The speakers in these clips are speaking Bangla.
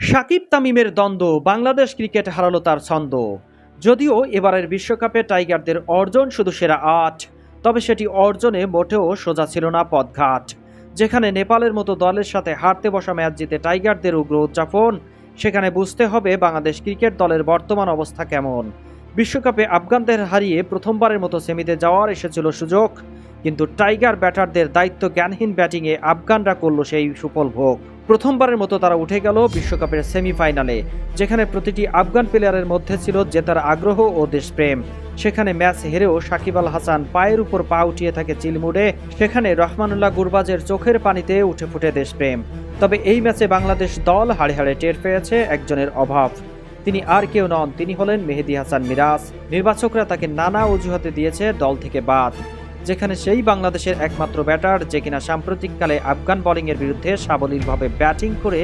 সাকিব তামিমের দ্বন্দ্ব বাংলাদেশ ক্রিকেট হারালো তার ছন্দ। যদিও এবারের বিশ্বকাপে টাইগারদের অর্জন শুধু সেরা আট, তবে সেটি অর্জনে মোটেও সোজা ছিল না পদঘাট যেখানে নেপালের মতো দলের সাথে হারতে বসা ম্যাচ জিতে টাইগারদের উগ্র উদযাপন, সেখানে বুঝতে হবে বাংলাদেশ ক্রিকেট দলের বর্তমান অবস্থা কেমন। বিশ্বকাপে আফগানদের হারিয়ে প্রথমবারের মতো সেমিতে যাওয়ার এসেছিল সুযোগ। কিন্তু টাইগার ব্যাটারদের দায়িত্ব জ্ঞানহীন ব্যাটিংয়ে আফগানরা করল সেই সুফল ভোগ। প্রথমবারের মতো তারা উঠে গেল বিশ্বকাপের সেমিফাইনালে, যেখানে প্রতিটি আফগান প্লেয়ারের মধ্যে ছিল জেতার আগ্রহ ও দেশপ্রেম। সেখানে ম্যাচ হেরেও সাকিব আল হাসান পায়ের উপর পা উঠিয়ে থাকে চিলমুড়ে, সেখানে রহমানুল্লাহ গুরবাজের চোখের পানিতে উঠে ফুটে দেশপ্রেম। তবে এই ম্যাচে বাংলাদেশ দল হাড়ে হাড়ে টের পেয়েছে একজনের অভাব। তিনি আর কেউ নন, তিনি হলেন মেহেদি হাসান মিরাজ। নির্বাচকরা তাকে নানা অজুহাতে দিয়েছে দল থেকে বাদ। যেখানে সেই বাংলাদেশের একমাত্র ব্যাটার যে কিনা সাম্প্রতিককালে আফগান বোলিংয়ের বিরুদ্ধে সাবলীলভাবে ব্যাটিং করে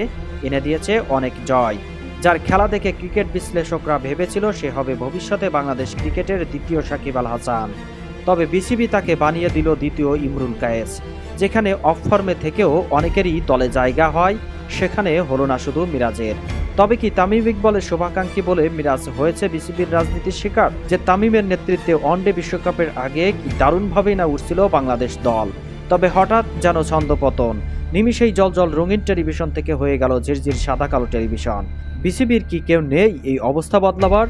এনে দিয়েছে অনেক জয়। যার খেলা দেখে ক্রিকেট বিশ্লেষকরা ভেবেছিল সে হবে ভবিষ্যতে বাংলাদেশ ক্রিকেটের দ্বিতীয় সাকিব আল হাসান। তবে বিসিবি তাকে বানিয়ে দিল দ্বিতীয় ইমরুল কায়েস। যেখানে অফ ফর্মে থেকেও অনেকেরই দলে জায়গা হয়, সেখানে হলো না শুধু মিরাজের। তবে কি তামিম ইকবলের শুভাকাঙ্ক্ষী বলে মিরাজ হয়েছে বিসিবির রাজনীতির শিকার? যে তামিমের নেতৃত্বে ওয়ানডে বিশ্বকাপের আগে দারুণভাবেই না উঠছিল বাংলাদেশ দল? তবে হঠাৎ যেন ছন্দপতন। নিমিষেই জল জল রঙিন টেলিভিশন থেকে হয়ে গেল ঝিরঝির সাদা কালো টেলিভিশন। বিসিবির কি কেউ নেই এই অবস্থা বদলাবার?